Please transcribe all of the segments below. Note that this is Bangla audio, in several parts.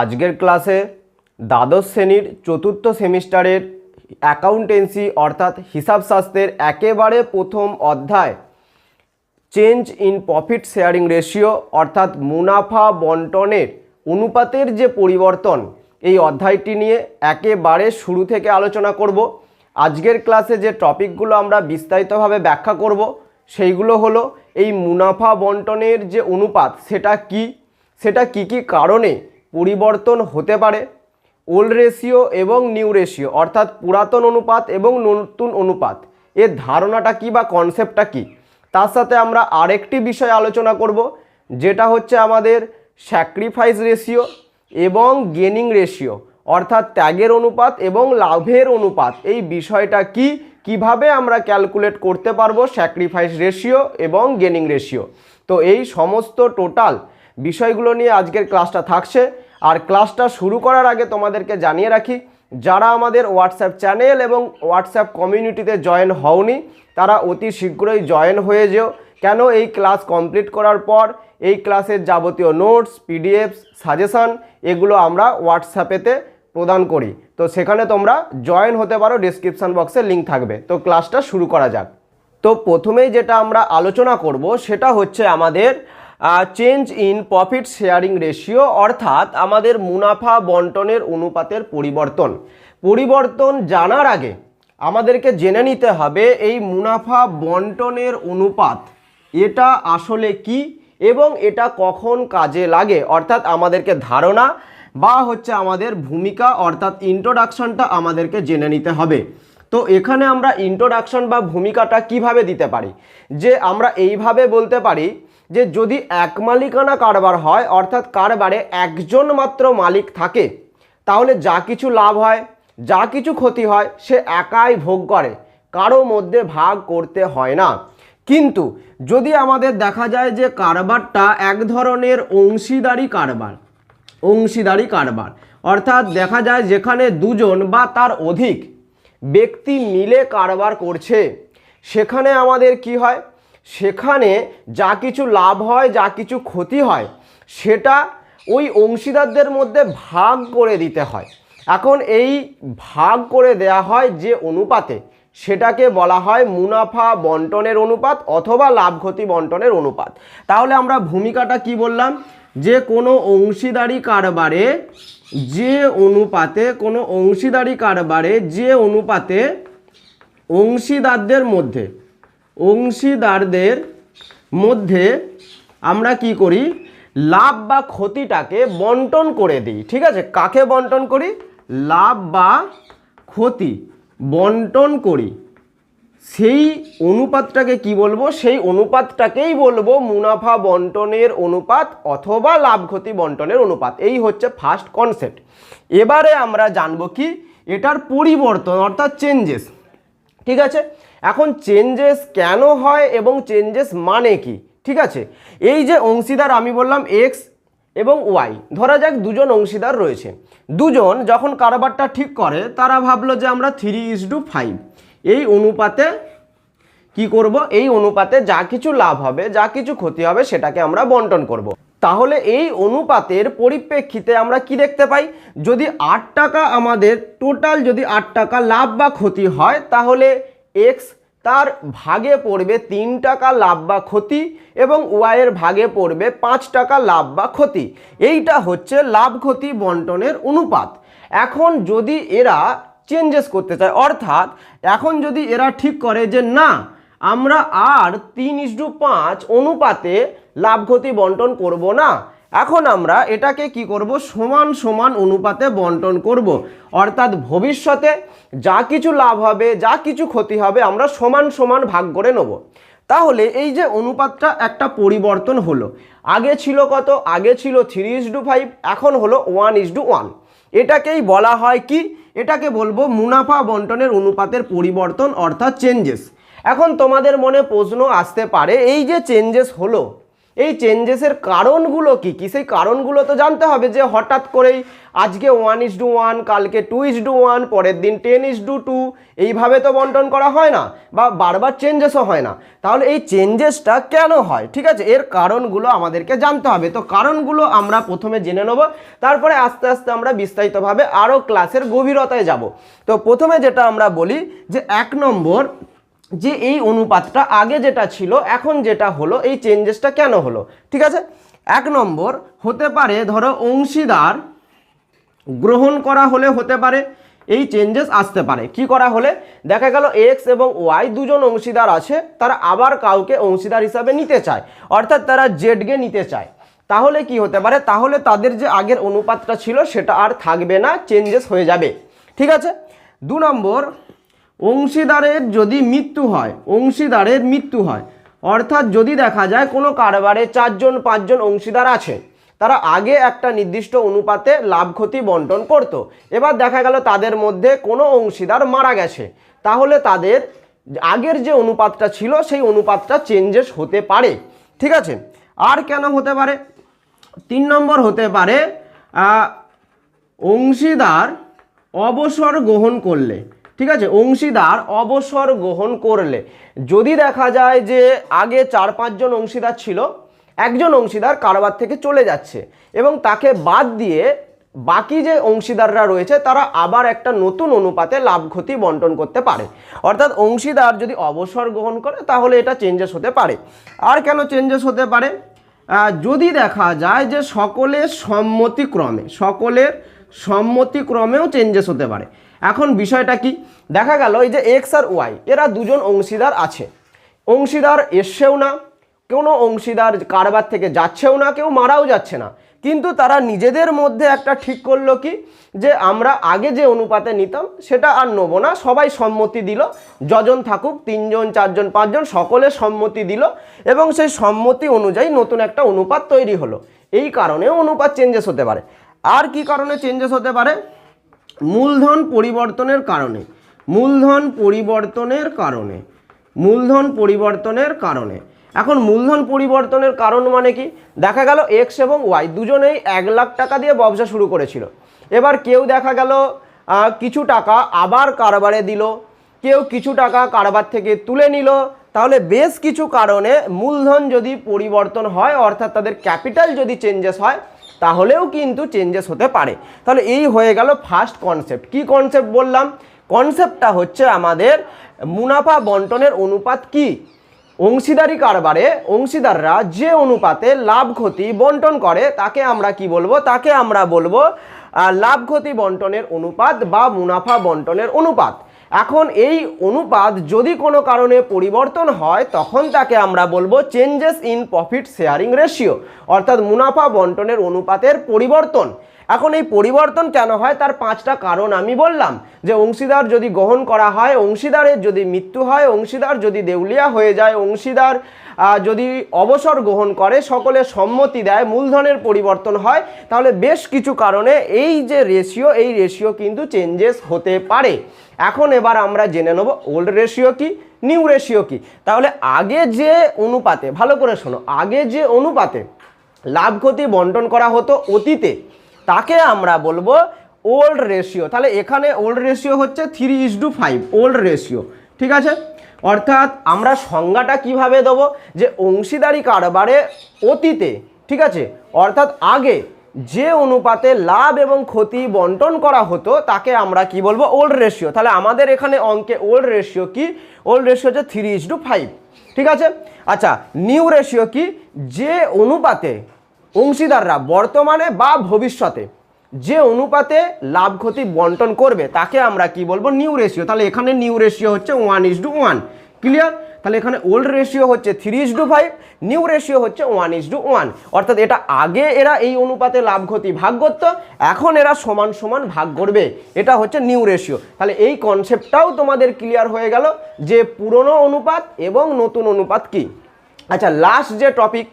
আজকের ক্লাসে দ্বাদশ শ্রেণির চতুর্থ সেমিস্টারের অ্যাকাউন্টেন্সি অর্থাৎ হিসাবশাস্ত্রের একেবারে প্রথম অধ্যায়, change in profit sharing ratio অর্থাৎ মুনাফা বন্টনের অনুপাতের যে পরিবর্তন, এই অধ্যায়টি নিয়ে একেবারে শুরু থেকে আলোচনা করব। আজকের ক্লাসে যে টপিকগুলো আমরা বিস্তারিতভাবে ব্যাখ্যা করব, সেইগুলো হলো এই মুনাফা বন্টনের যে অনুপাত, সেটা কি? সেটা কি কি কারণে পরিবর্তন হতে পারে। ওল্ড রেশিও এবং নিউ রেশিও, অর্থাৎ পুরাতন অনুপাত এবং নতুন অনুপাত। এর ধারণাটা কি বা কনসেপ্টটা কি? তার সাথে আমরা আরেকটি বিষয় আলোচনা করব, যেটা হচ্ছে আমাদের স্যাক্রিফাইস রেশিও এবং গেনিং রেশিও অর্থাৎ ত্যাগের অনুপাত এবং লাভের অনুপাত। এই বিষয়টা কি? কীভাবে আমরা ক্যালকুলেট করতে পারব স্যাক্রিফাইস রেশিও এবং গেনিং রেশিও তো এই সমস্ত টোটাল বিষয়গুলো নিয়ে আজকের ক্লাসটা থাকছে। আর ক্লাসটা শুরু করার আগে তোমাদেরকে জানিয়ে রাখি, যারা আমাদের হোয়াটসঅ্যাপ চ্যানেল এবং হোয়াটসঅ্যাপ কমিউনিটিতে জয়েন হওনি, তারা অতি শীঘ্রই জয়েন হয়ে যেও। কেন? এই ক্লাস কমপ্লিট করার পর এই ক্লাসের যাবতীয় নোটস পিডিএফ সাজেশন এগুলো আমরা হোয়াটসঅ্যাপেতে প্রদান করি। তো সেখানে তোমরা জয়েন হতে পারো ডিসক্রিপশান বক্সে লিঙ্ক থাকবে। তো ক্লাসটা শুরু করা যাক। তো প্রথমেই যেটা আমরা আলোচনা করব, সেটা হচ্ছে আমাদের change in profit sharing ratio অর্থাৎ আমাদের মুনাফা বন্টনের অনুপাতের পরিবর্তন। পরিবর্তন জানার আগে আমাদেরকে জেনে নিতে হবে এই মুনাফা বন্টনের অনুপাত, এটা আসলে কি এবং এটা কখন কাজে লাগে? অর্থাৎ আমাদেরকে ধারণা বা হচ্ছে আমাদের ভূমিকা, অর্থাৎ ইন্ট্রোডাকশনটা আমাদেরকে জেনে নিতে হবে। তো এখানে আমরা ইন্ট্রোডাকশন বা ভূমিকাটা কীভাবে দিতে পারি? যে আমরা এইভাবে বলতে পারি যে যদি এক মালিকানা কারবার হয়, অর্থাৎ কারবারে একজন মাত্র মালিক থাকে, তাহলে যা কিছু লাভ হয়, যা কিছু ক্ষতি হয়, সে একাই ভোগ করে। কারও মধ্যে ভাগ করতে হয় না। কিন্তু যদি আমাদের দেখা যায় যে কারবারটা এক ধরনের অংশীদারি কারবার অংশীদারি কারবার, অর্থাৎ দেখা যায় যেখানে দুজন বা তার অধিক ব্যক্তি মিলে কারবার করছে, সেখানে আমাদের কি হয়? সেখানে যা কিছু লাভ হয়, যা কিছু ক্ষতি হয়, সেটা ওই অংশীদারদের মধ্যে ভাগ করে দিতে হয়। এখন এই ভাগ করে দেয়া হয় যে অনুপাতে, সেটাকে বলা হয় মুনাফা বন্টনের অনুপাত অথবা লাভ ক্ষতি বন্টনের অনুপাত। তাহলে আমরা ভূমিকাটা কি বললাম? যে কোনো অংশীদারি কারবারে যে অনুপাতে, কোনো অংশীদারি কারবারে যে অনুপাতে অংশীদারদের মধ্যে অংশীদারদের মধ্যে আমরা কি করি? লাভ বা ক্ষতিটাকে বন্টন করে দিই। ঠিক আছে? কাকে বন্টন করি? লাভ বা ক্ষতি বন্টন করি। সেই অনুপাতটাকে কি বলব? সেই অনুপাতটাকেই বলব মুনাফা বন্টনের অনুপাত অথবা লাভ ক্ষতি বন্টনের অনুপাত। এই হচ্ছে ফার্স্ট কনসেপ্ট এবারে আমরা জানব কি? এটার পরিবর্তন অর্থাৎ চেঞ্জেস ঠিক আছে? এখন চেঞ্জেস কেন হয় এবং চেঞ্জেস মানে কি? ঠিক আছে? এই যে অংশীদার আমি বললাম এক্স এবং ওয়াই ধরা যাক দুজন অংশীদার রয়েছে। দুজন যখন কারবারটা ঠিক করে, তারা ভাবলো যে আমরা থ্রি ইস টু ফাইভ এই অনুপাতে কি করব? এই অনুপাতে যা কিছু লাভ হবে, যা কিছু ক্ষতি হবে, সেটাকে আমরা বন্টন করব। তাহলে এই অনুপাতের পরিপ্রেক্ষিতে আমরা কি দেখতে পাই? যদি আট টাকা আমাদের টোটাল যদি আট টাকা লাভ বা ক্ষতি হয়, তাহলে এক্স তার ভাগে পড়বে তিন টাকা লাভ বা ক্ষতি এবং ওয়াইয়ের ভাগে পড়বে পাঁচ টাকা লাভ বা ক্ষতি। এইটা হচ্ছে লাভ ক্ষতি বন্টনের অনুপাত। এখন যদি এরা চেঞ্জেস করতে চায়, অর্থাৎ এখন যদি এরা ঠিক করে যে না, আমরা আর তিন ইস্টু পাঁচ অনুপাতে লাভ ক্ষতি বন্টন করব না এখন আমরা এটাকে কি করব? সমান সমান অনুপাতে বন্টন করব। অর্থাৎ ভবিষ্যতে যা কিছু লাভ হবে, যা কিছু ক্ষতি হবে, আমরা সমান সমান ভাগ করে নেব। তাহলে এই যে অনুপাতটা একটা পরিবর্তন হলো। আগে ছিল কত? আগে ছিল থ্রি ইস টু ফাইভ এখন হলো ওয়ান ইস টু ওয়ান এটাকেই বলা হয় কি? এটাকে বলব মুনাফা বন্টনের অনুপাতের পরিবর্তন অর্থাৎ চেঞ্জেস এখন তোমাদের মনে প্রশ্ন আসতে পারে, এই যে চেঞ্জেস হলো এই চেঞ্জেসের কারণগুলো কি? কি সেই কারণগুলো তো জানতে হবে যে হঠাৎ করেই আজকে ওয়ান ইস টু ওয়ান কালকে টু ইস টু ওয়ান পরের দিন টেন ইস টু টু এইভাবে তো বন্টন করা হয় না বা বারবার চেঞ্জেসও হয় না। তাহলে এই চেঞ্জেসটা কেন হয়? ঠিক আছে, এর কারণগুলো আমাদেরকে জানতে হবে। তো কারণগুলো আমরা প্রথমে জেনে নেব, তারপরে আস্তে আস্তে আমরা বিস্তারিতভাবে আরও ক্লাসের গভীরতায় যাব। তো প্রথমে যেটা আমরা বলি যে এক নম্বর যে এই অনুপাতটা আগে যেটা ছিল, এখন যেটা হলো, এই চেঞ্জেসটা কেন হলো? ঠিক আছে? এক নম্বর, হতে পারে, ধরো, অংশীদার গ্রহণ করা হলে হতে পারে, এই চেঞ্জেস আসতে পারে। কি করা হলে? দেখা গেল এক্স এবং ওয়াই দুজন অংশীদার আছে, তারা আবার কাউকে অংশীদার হিসাবে নিতে চায়। অর্থাৎ তারা জেডকে নিতে চায়। তাহলে কি হতে পারে? তাহলে তাদের যে আগের অনুপাতটা ছিল, সেটা আর থাকবে না চেঞ্জেস হয়ে যাবে। ঠিক আছে? দু নম্বর অংশীদারের যদি মৃত্যু হয়, অংশীদারের মৃত্যু হয়, অর্থাৎ যদি দেখা যায় কোনো কারবারে চারজন, পাঁচজন অংশীদার আছে, তারা আগে একটা নির্দিষ্ট অনুপাতে লাভ, ক্ষতি বন্টন করত। এবার দেখা গেল তাদের মধ্যে কোনো অংশীদার মারা গেছে। তাহলে তাদের আগের যে অনুপাতটা ছিল, সেই অনুপাতটা চেঞ্জেস হতে পারে। ঠিক আছে? আর কেন হতে পারে? তিন নম্বর হতে পারে অংশীদার অবসর গ্রহণ করলে। ঠিক আছে? অংশীদার অবসর গ্রহণ করলে। যদি দেখা যায় যে আগে চার পাঁচজন অংশীদার ছিল, একজন অংশীদার কারবার থেকে চলে যাচ্ছে এবং তাকে বাদ দিয়ে বাকি যে অংশীদাররা রয়েছে, তারা আবার একটা নতুন অনুপাতে লাভ ক্ষতি বন্টন করতে পারে। অর্থাৎ অংশীদার যদি অবসর গ্রহণ করে, তাহলে এটা চেঞ্জেস হতে পারে। আর কেন চেঞ্জেস হতে পারে? যদি দেখা যায় যে সকলের সম্মতিক্রমে, সকলের সম্মতিক্রমেও চেঞ্জেস হতে পারে। এখন বিষয়টা কি? দেখা গেল এই যে এক্স আর ওয়াই এরা দুজন অংশীদার আছে। অংশীদার এসছেও না, কোনো অংশীদার কারবার থেকে যাচ্ছেও না, কেউ মারাও যাচ্ছে না। কিন্তু তারা নিজেদের মধ্যে একটা ঠিক করল কি? যে আমরা আগে যে অনুপাতে নিতাম, সেটা আর নেব না, সবাই সম্মতি দিল, যজন থাকুক, তিনজন, চারজন, পাঁচজন, সকলে সম্মতি দিল এবং সেই সম্মতি অনুযায়ী নতুন একটা অনুপাত তৈরি হলো। এই কারণে অনুপাত চেঞ্জেস হতে পারে। আর কি কারণে চেঞ্জেস হতে পারে? মূলধন পরিবর্তনের কারণে। মূলধন পরিবর্তনের কারণে। মূলধন পরিবর্তনের কারণে। এখন মূলধন পরিবর্তনের কারণ মানে কি? দেখা গেল এক্স এবং ওয়াই দুজনেই এক লাখ টাকা দিয়ে ব্যবসা শুরু করেছিল। এবার কেউ দেখা গেল কিছু টাকা আবার কারবারে দিল। কেউ কিছু টাকা কারবার থেকে তুলে নিল। তাহলে বেশ কিছু কারণে মূলধন যদি পরিবর্তন হয়, অর্থাৎ তাদের ক্যাপিটাল যদি চেঞ্জেস হয় তাহলেও কিন্তু চেঞ্জেস হতে পারে। তাহলে এই হয়ে গেল ফার্স্ট কনসেপ্ট কি কনসেপ্ট বললাম? কনসেপ্টটা হচ্ছে আমাদের মুনাফা বন্টনের অনুপাত কি? অংশীদারি কারবারে অংশীদাররা যে অনুপাতে লাভ, ক্ষতি বন্টন করে, তাকে আমরা কি বলব? তাকে আমরা বলব লাভ, ক্ষতি বন্টনের অনুপাত বা মুনাফা বন্টনের অনুপাত। এখন এই অনুপাত যদি কোনো কারণে পরিবর্তন হয়, তখন তাকে আমরা বলব changes in profit sharing ratio অর্থাৎ মুনাফা বন্টনের অনুপাতের পরিবর্তন। এখন এই পরিবর্তন কেন হয় তার পাঁচটা কারণ আমি বললাম যে অংশীদার যদি গ্রহণ করা হয়, অংশীদারের যদি মৃত্যু হয়, অংশীদার যদি দেউলিয়া হয়ে যায়, অংশীদার যদি অবসর গ্রহণ করে, সকলে সম্মতি দেয়, মূলধনের পরিবর্তন হয়, তাহলে বেশ কিছু কারণে এই যে রেশিও এই রেশিও কিন্তু চেঞ্জেস হতে পারে। এখন এবার আমরা জেনে নেব ওল্ড রেশিও কি নিউ রেশিও কি। তাহলে আগে যে অনুপাতে, ভালো করে শোনো, আগে যে অনুপাতে লাভ ক্ষতি বন্টন করা হতো অতীতে তাকে আমরা বলব ওল্ড রেশিও তাহলে এখানে ওল্ড রেশিও হচ্ছে three is to five old ratio ঠিক আছে? অর্থাৎ আমরা সংজ্ঞাটা কীভাবে দেবো? যে অংশীদারি কারবারে অতীতে, ঠিক আছে? অর্থাৎ আগে যে অনুপাতে লাভ এবং ক্ষতি বন্টন করা হতো, তাকে আমরা কি বলব? ওল্ড রেশিও তাহলে আমাদের এখানে অঙ্কে ওল্ড রেশিও কি? ওল্ড রেশিও হচ্ছে থ্রি ইস টু ফাইভ ঠিক আছে? আচ্ছা নিউ রেশিও কি? যে অনুপাতে অংশীদাররা বর্তমানে বা ভবিষ্যতে যে অনুপাতে লাভ ক্ষতি বন্টন করবে, তাকে আমরা কি বলব? নিউ রেশিও তাহলে এখানে নিউ রেশিও হচ্ছে one is to one clear তাহলে এখানে ওল্ড রেশিও হচ্ছে three is to five new ratio হচ্ছে ওয়ান ইস টু ওয়ান অর্থাৎ এটা আগে এরা এই অনুপাতে লাভ ক্ষতি ভাগ করত, এখন এরা সমান সমান ভাগ করবে। এটা হচ্ছে নিউ রেশিও তাহলে এই কনসেপ্টটাও তোমাদের ক্লিয়ার হয়ে গেল যে পুরনো অনুপাত এবং নতুন অনুপাত কি। আচ্ছা লাস্ট যে টপিক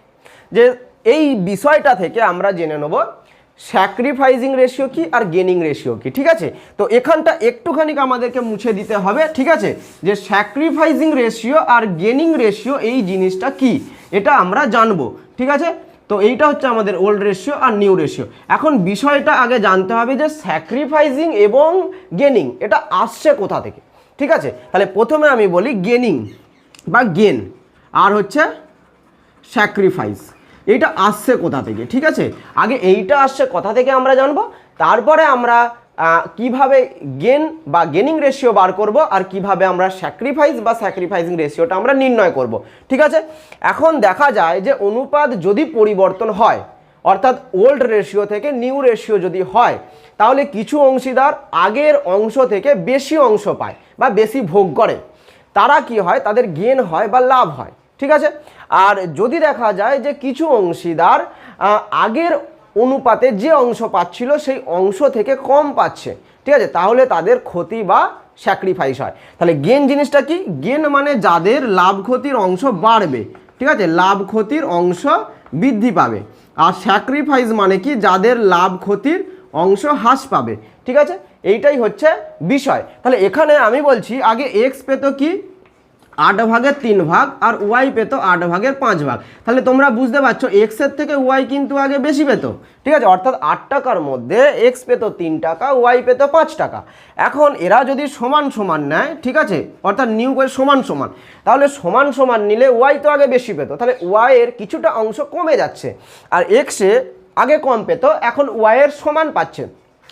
যে এই বিষয়টা থেকে আমরা জেনে নেব স্যাক্রিফাইজিং রেশিও কি আর গেনিং রেশিও কি, ঠিক আছে? তো এখানটা একটুখানি আমাদেরকে মুছে দিতে হবে, ঠিক আছে? যে স্যাক্রিফাইজিং রেশিও আর গেনিং রেশিও এই জিনিসটা কি? এটা আমরা জানব, ঠিক আছে? তো এইটা হচ্ছে আমাদের ওল্ড রেশিও আর নিউ রেশিও এখন বিষয়টা আগে জানতে হবে যে স্যাক্রিফাইজিং এবং গেনিং এটা আসছে কোথা থেকে, ঠিক আছে? তাহলে প্রথমে আমি বলি গেনিং বা গেন আর হচ্ছে স্যাক্রিফাইস এইটা আসছে কোথা থেকে, ঠিক আছে? আগে এইটা আসছে কোথা থেকে আমরা জানব? তারপরে আমরা কীভাবে গেন বা গেনিং রেশিও বার করব আর কীভাবে আমরা স্যাক্রিফাইস বা স্যাক্রিফাইসিং রেশিওটা আমরা নির্ণয় করব, ঠিক আছে? এখন দেখা যায় যে অনুপাত যদি পরিবর্তন হয়, অর্থাৎ ওল্ড রেশিও থেকে নিউ রেশিও যদি হয়, তাহলে কিছু অংশীদার আগের অংশ থেকে বেশি অংশ পায় বা বেশি ভোগ করে। তারা কি হয়? তাদের গেন হয় বা লাভ হয়। ঠিক আছে? আর যদি দেখা যায় যে কিছু অংশীদার আগের অনুপাতে যে অংশ পাচ্ছিল সেই অংশ থেকে কম পাচ্ছে। ঠিক আছে? তাহলে তাদের ক্ষতি বা স্যাক্রিফাইস হয়। তাহলে গেন জিনিসটা কি? গেন মানে যাদের লাভ ক্ষতির অংশ বাড়বে। ঠিক আছে? লাভ ক্ষতির অংশ বৃদ্ধি পাবে। আর স্যাক্রিফাইস মানে কি? যাদের লাভ ক্ষতির অংশ হ্রাস পাবে। ঠিক আছে? এইটাই হচ্ছে বিষয়। তাহলে এখানে আমি বলছি, আগে এক্স পেতো কি? আট ভাগের তিন ভাগ আর ওয়াই পেতো আট ভাগের পাঁচ ভাগ। তাহলে তোমরা বুঝতে পারছ এক্সের থেকে ওয়াই কিন্তু আগে বেশি পেতো। ঠিক আছে? অর্থাৎ আট টাকার মধ্যে এক্স পেতো তিন টাকা, ওয়াই পেতো পাঁচ টাকা। এখন এরা যদি সমান সমান নেয়, ঠিক আছে? অর্থাৎ নিউ করে সমান সমান। তাহলে সমান সমান নিলে ওয়াই তো আগে বেশি পেতো। তাহলে ওয়াইয়ের কিছুটা অংশ কমে যাচ্ছে। আর এক্সে আগে কম পেতো, এখন ওয়াইয়ের সমান পাচ্ছে।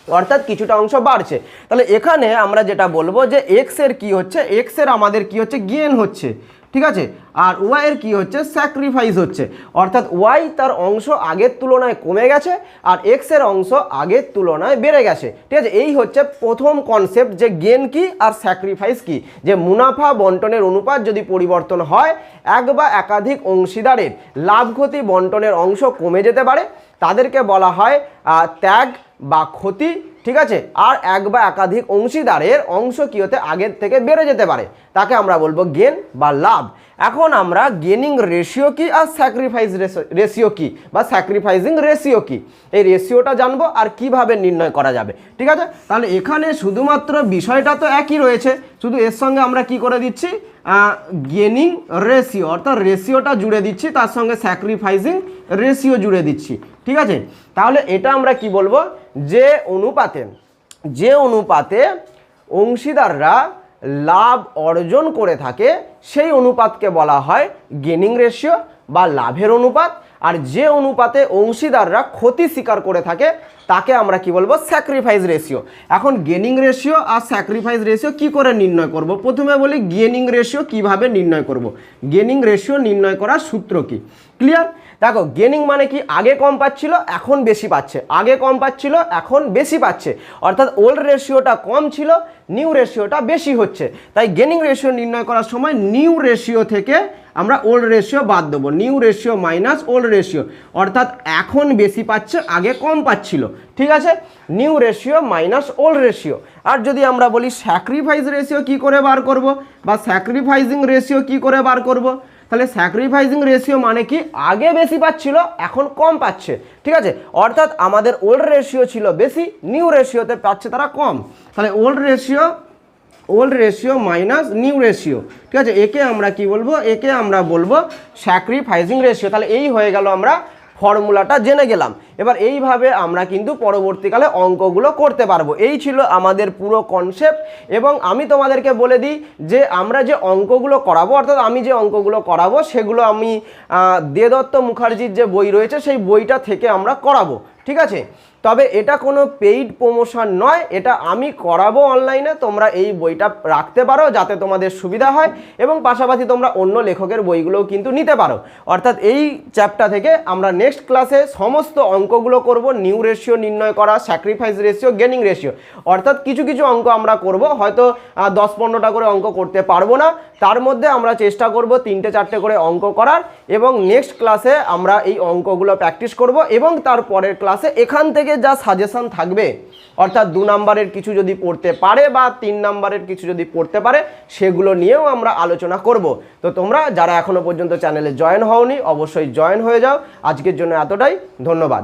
অর্থাৎ কিছুটা অংশ বাড়ছে। তাহলে এখানে আমরা যেটা বলব যে এক্সের কি হচ্ছে? এক্সের আমাদের কি হচ্ছে? গেন হচ্ছে। ঠিক আছে? আর ওয়াই এর কি হচ্ছে? স্যাক্রিফাইস হচ্ছে। অর্থাৎ ওয়াই তার অংশ আগের তুলনায় কমে গেছে আর এক্সের অংশ আগের তুলনায় বেড়ে গেছে। ঠিক আছে? এই হচ্ছে প্রথম কনসেপ্ট যে গেন কি আর স্যাক্রিফাইস কি? যে মুনাফা বন্টনের অনুপাত যদি পরিবর্তন হয়, এক বা একাধিক অংশীদারের লাভ ক্ষতি বন্টনের অংশ কমে যেতে পারে। তাদেরকে বলা হয় ত্যাগ বা ক্ষতি, ঠিক আছে? আর এক বা একাধিক অংশীদারের অংশ কি হতে আগের থেকে বেড়ে যেতে পারে? তাকে আমরা বলব গেন বা লাভ। এখন আমরা গেনিং রেশিও কি আর স্যাক্রিফাইস রেশিও কি বা স্যাক্রিফাইসিং রেশিও কি? এই রেশিওটা জানব আর কীভাবে নির্ণয় করা যাবে, ঠিক আছে? তাহলে এখানে শুধুমাত্র বিষয়টা তো একই রয়েছে। শুধু এর সঙ্গে আমরা কি করে দিচ্ছি? গেনিং রেশিও অর্থাৎ রেশিওটা জুড়ে দিচ্ছি, তার সঙ্গে স্যাক্রিফাইসিং রেশিও জুড়ে দিচ্ছি, ঠিক আছে? তাহলে এটা আমরা কি বলব? যে অনুপাতে যে অনুপাতে অংশীদাররা লাভ অর্জন করে থাকে, সেই অনুপাতকে বলা হয় গেনিং রেশিও বা লাভের অনুপাত। আর যে অনুপাতে অংশীদাররা ক্ষতি স্বীকার করে থাকে তাকে আমরা কি বলব? স্যাক্রিফাইস রেশিও এখন গেনিং রেশিও আর স্যাক্রিফাইস রেশিও কি করে নির্ণয় করব? প্রথমে বলি গেনিং রেশিও কীভাবে নির্ণয় করব? গেনিং রেশিও নির্ণয় করার সূত্র কি? ক্লিয়ার দেখো গেনিং মানে কি? আগে কম পাচ্ছিল, এখন বেশি পাচ্ছে। আগে কম পাচ্ছিল, এখন বেশি পাচ্ছে। অর্থাৎ ওল্ড রেশিওটা কম ছিল নিউ রেশিওটা বেশি হচ্ছে। তাই গেনিং রেশিও নির্ণয় করার সময় নিউ রেশিও থেকে আমরা ওল্ড রেশিও বাদ দেবো। New ratio minus old ratio অর্থাৎ এখন বেশি পাচ্ছে, আগে কম পাচ্ছিল। ঠিক আছে? New ratio minus old ratio আর যদি আমরা বলি স্যাক্রিফাইস রেশিও কি করে বার করব? বা স্যাক্রিফাইসিং রেশিও কি করে বার করব? তাহলে স্যাক্রিফাইসিং রেশিও মানে কি? আগে বেশি পাচ্ছিল, এখন কম পাচ্ছে। ঠিক আছে? অর্থাৎ আমাদের ওল্ড রেশিও ছিল বেশি নিউ রেশিওতে পাচ্ছে তারা কম। তাহলে old ratio old ratio minus new ratio ঠিক আছে? একে আমরা কি বলব? একে আমরা বলব স্যাক্রিফাইসিং রেশিও তাহলে এই হয়ে গেল আমরা ফর্মুলাটা জেনে গেলাম। এবার এইভাবে আমরা কিন্তু পরবর্তীকালে অঙ্কগুলো করতে পারব। এই ছিল আমাদের পুরো কনসেপ্ট এবং আমি তোমাদেরকে বলে দিই যে আমরা যে অঙ্কগুলো করাবো, অর্থাৎ আমি যে অঙ্কগুলো করাবো, সেগুলো আমি দেদত্ত মুখার্জির যে বই রয়েছে, সেই বইটা থেকে আমরা করাবো। ঠিক আছে? তবে এটা কোনো পেইড প্রমোশন নয়, এটা আমি করাবো অনলাইনে তোমরা এই বইটা রাখতে পারো যাতে তোমাদের সুবিধা হয় এবং পাশাপাশি তোমরা অন্য লেখকের বইগুলোও কিন্তু নিতে পারো। অর্থাৎ এই চ্যাপ্টার থেকে আমরা নেক্সট ক্লাসে সমস্ত অঙ্কগুলো করব নিউ রেশিও নির্ণয় করা স্যাক্রিফাইস রেশিও গেনিং রেশিও অর্থাৎ কিছু কিছু অঙ্ক আমরা করব, হয়তো দশ পনেরোটা করে অঙ্ক করতে পারব না, তার মধ্যে আমরা চেষ্টা করব তিনটে চারটে করে অঙ্ক করার এবং নেক্সট ক্লাসে আমরা এই অঙ্কগুলো প্র্যাকটিস করব এবং তার পরের ক্লাসে এখান থেকে যা সাজেশন থাকবে, অর্থাৎ দু নাম্বারের কিছু যদি পড়তে পারে বা তিন নাম্বারের কিছু যদি পড়তে পারে, সেগুলো নিয়েও আমরা আলোচনা করব। তো তোমরা যারা এখনও পর্যন্ত চ্যানেলে জয়েন হওনি, অবশ্যই জয়েন হয়ে যাও। আজকের জন্য এতটাই। ধন্যবাদ।